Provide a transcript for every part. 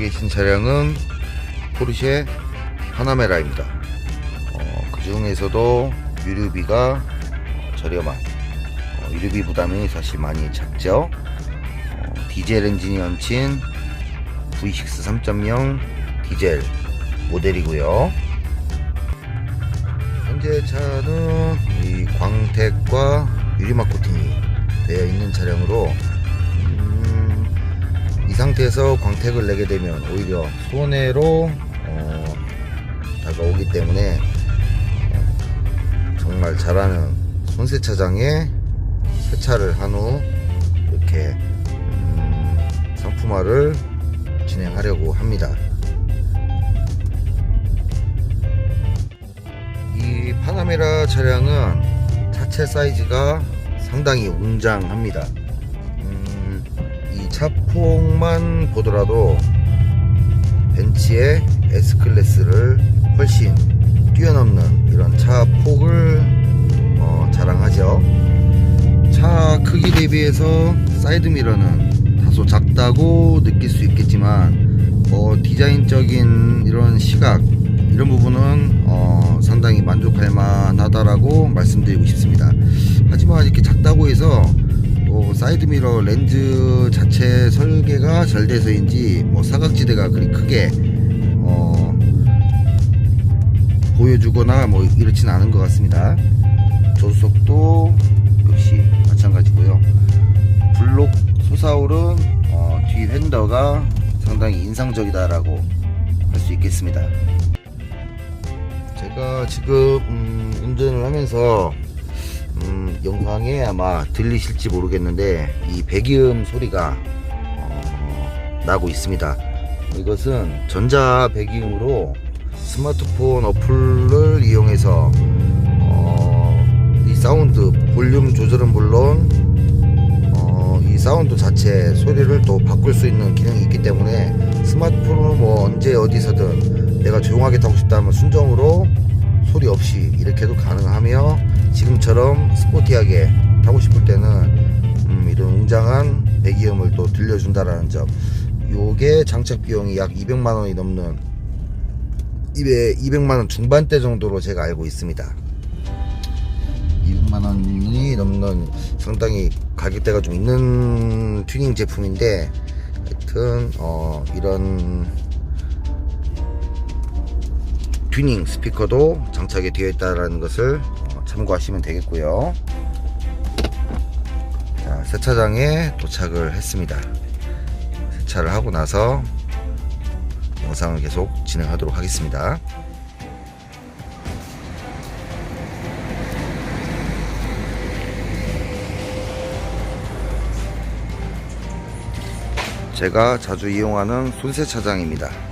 계신 차량은 포르쉐 파나메라입니다. 어, 그 중에서도 유류비가 어, 저렴한 어, 유류비 부담이 사실 많이 작죠. 어, 디젤 엔진이 얹힌 V6 3.0 디젤 모델이고요. 현재 차는 이 광택과 유리막 코팅이 되어 있는 차량으로 음, 이 상태에서 광택을 내게 되면 오히려 손해로 어, 다가오기 때문에 어, 정말 잘하는 손세차장에 세차를 한 후 이렇게 음, 상품화를 진행하려고 합니다. 이 파나메라 차량은 차체 사이즈가 상당히 웅장합니다. 차폭만 보더라도 벤츠의 S클래스를 훨씬 뛰어넘는 이런 차 폭을 어, 자랑하죠. 차 크기 대비해서 사이드미러는 다소 작다고 느낄 수 있겠지만 어, 디자인적인 이런 시각 이런 부분은 어, 상당히 만족할 만하다라고 말씀드리고 싶습니다. 하지만 이렇게 작다고 해서 또 사이드미러 렌즈 자체 설계가 잘 돼서인지 뭐 사각지대가 그리 크게 어, 보여주거나 뭐 이렇진 않은 것 같습니다. 조수석도 역시 마찬가지고요. 블록 솟아오른 어, 뒤 휀더가 상당히 인상적이다라고 할 수 있겠습니다. 제가 지금 음, 운전을 하면서 음, 영상에 아마 들리실지 모르겠는데 이 배기음 소리가 어, 나고 있습니다. 이것은 전자 배기음으로 스마트폰 어플을 이용해서 어, 이 사운드 볼륨 조절은 물론 어, 이 사운드 자체 소리를 또 바꿀 수 있는 기능이 있기 때문에 스마트폰으로 뭐 언제 어디서든 내가 조용하게 타고 싶다면 순정으로 소리 없이 이렇게 해도 가능하며 지금처럼 스포티하게 타고 싶을 때는 음, 이런 웅장한 배기음을 또 들려준다라는 점. 요게 장착 비용이 약 200만원이 넘는 200, 200만원 중반대 정도로 제가 알고 있습니다. 200만원이 넘는 상당히 가격대가 좀 있는 튜닝 제품인데 하여튼 어, 이런 튜닝 스피커도 장착이 되어 있다는 것을 어, 참고하시면 되겠고요. 자, 세차장에 도착을 했습니다. 세차를 하고 나서 영상을 계속 진행하도록 하겠습니다. 제가 자주 이용하는 손세차장입니다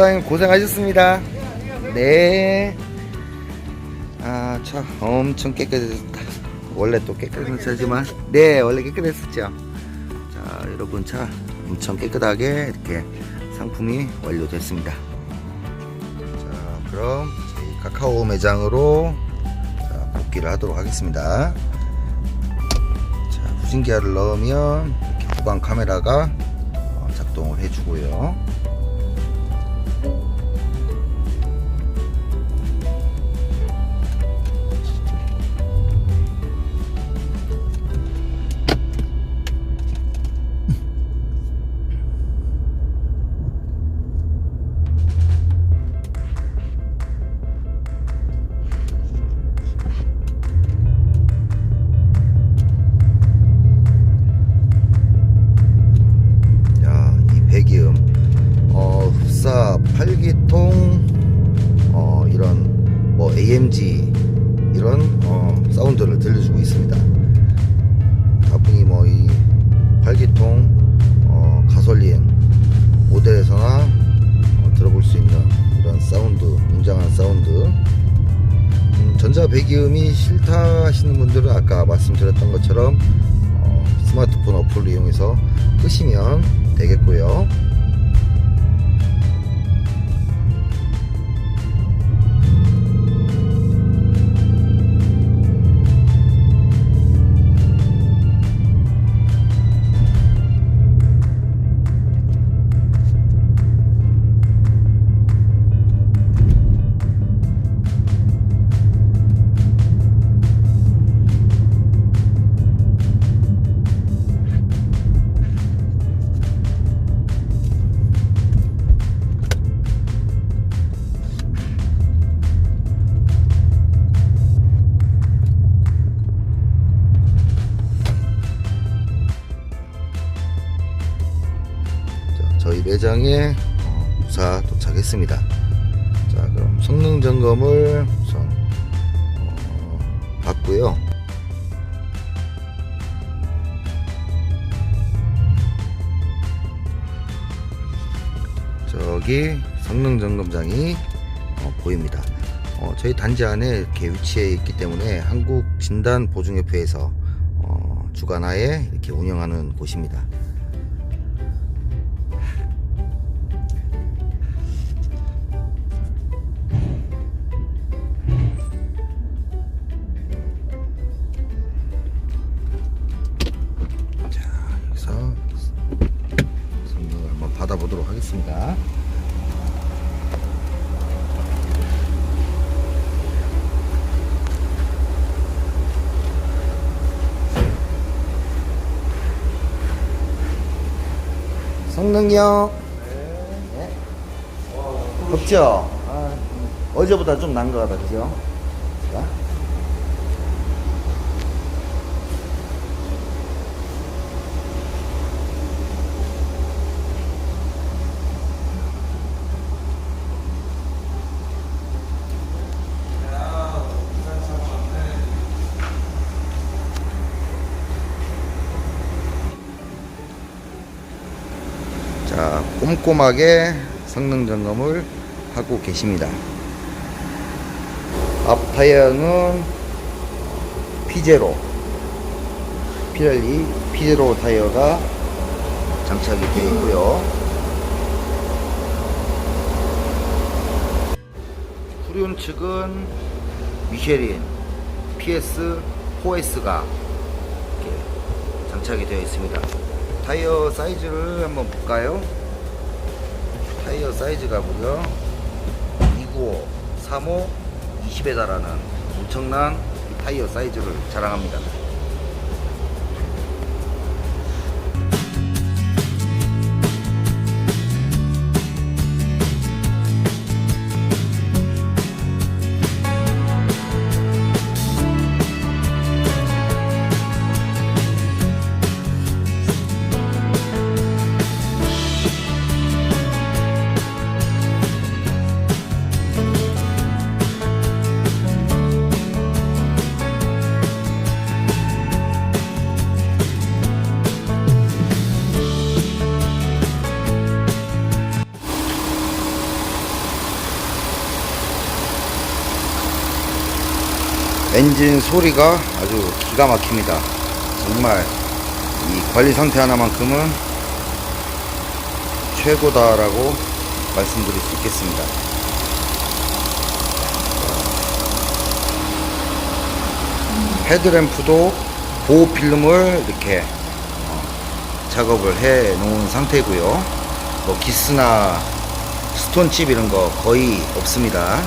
사장님 고생하셨습니다. 네. 아, 차 엄청 깨끗했다. 원래 또 깨끗한 차지만, 네, 원래 깨끗했었죠. 자, 여러분 차 엄청 깨끗하게 이렇게 상품이 완료됐습니다. 자, 그럼 저희 카카오 매장으로 자, 복귀를 하도록 하겠습니다. 자, 후진기어를 넣으면 이렇게 후방 카메라가 어, 작동을 해주고요. 배기음이 싫다 하시는 분들은 아까 말씀드렸던 것처럼 어, 스마트폰 어플을 이용해서 끄시면 되겠고요. 저희 매장에 어, 무사 도착했습니다. 자, 그럼 성능 점검을 우선 어, 받고요. 저기 성능 점검장이 어, 보입니다. 어, 저희 단지 안에 이렇게 위치해 있기 때문에 한국 진단 보증협회에서 어, 주관하에 이렇게 운영하는 곳입니다. 받아보도록 하겠습니다. 성능이요? 네. 없죠? 아, 어제보다 좀 난 것 같아, 그죠? 자. 자, 꼼꼼하게 성능 점검을 하고 계십니다. 앞 타이어는 피제로, 피렐리 피제로 타이어가 장착이 되어 있고요. 후륜 측은 미쉐린 PS4S가 이렇게 장착이 되어 있습니다. 타이어 사이즈를 한번 볼까요? 타이어 사이즈가 무려 295, 35, 20에 달하는 엄청난 이 타이어 사이즈를 자랑합니다. 엔진 소리가 아주 기가 막힙니다. 정말 이 관리 상태 하나만큼은 최고다라고 말씀드릴 수 있겠습니다. 헤드램프도 보호 필름을 이렇게 어, 작업을 해 놓은 상태고요. 뭐 기스나 스톤칩 이런 거 거의 없습니다.